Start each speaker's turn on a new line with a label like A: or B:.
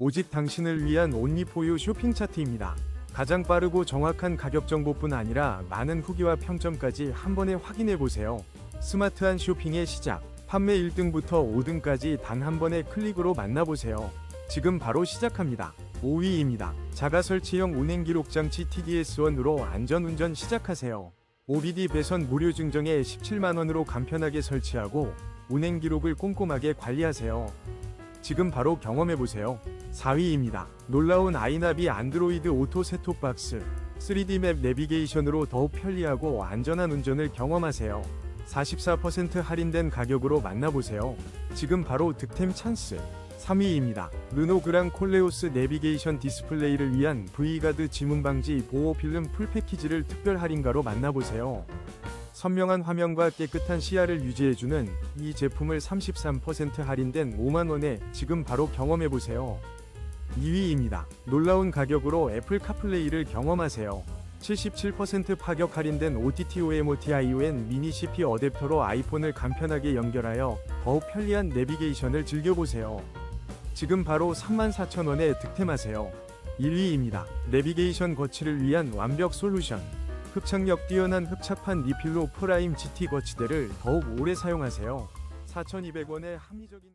A: 오직 당신을 위한 온리포유 쇼핑 차트입니다. 가장 빠르고 정확한 가격 정보뿐 아니라 많은 후기와 평점까지 한 번에 확인해 보세요. 스마트한 쇼핑의 시작. 판매 1등부터 5등까지 단 한 번의 클릭으로 만나보세요. 지금 바로 시작합니다. 5위입니다. 자가 설치형 운행 기록 장치 TDS1으로 안전 운전 시작하세요. OBD 배선 무료 증정에 17만원으로 간편하게 설치하고 운행 기록을 꼼꼼하게 관리하세요. 지금 바로 경험해보세요. 4위입니다. 놀라운 아이나비 안드로이드 오토 셋톱박스 3D 맵 내비게이션으로 더욱 편리하고 안전한 운전을 경험하세요. 44% 할인된 가격으로 만나보세요. 지금 바로 득템 찬스. 3위입니다. 르노 그랑 콜레오스 내비게이션 디스플레이를 위한 V가드 지문 방지 보호 필름 풀 패키지를 특별 할인가로 만나보세요. 선명한 화면과 깨끗한 시야를 유지해주는 이 제품을 33% 할인된 5만원에 지금 바로 경험해보세요. 2위입니다. 놀라운 가격으로 애플 카플레이를 경험하세요. 77% 파격 할인된 OTT OMOT ION 미니 CP 어댑터로 아이폰을 간편하게 연결하여 더욱 편리한 내비게이션을 즐겨보세요. 지금 바로 34,000원에 득템하세요. 1위입니다. 내비게이션 거치를 위한 완벽 솔루션. 흡착력 뛰어난 흡착판 리필로 프라임 GT 거치대를 더욱 오래 사용하세요. 4,200원의 합리적인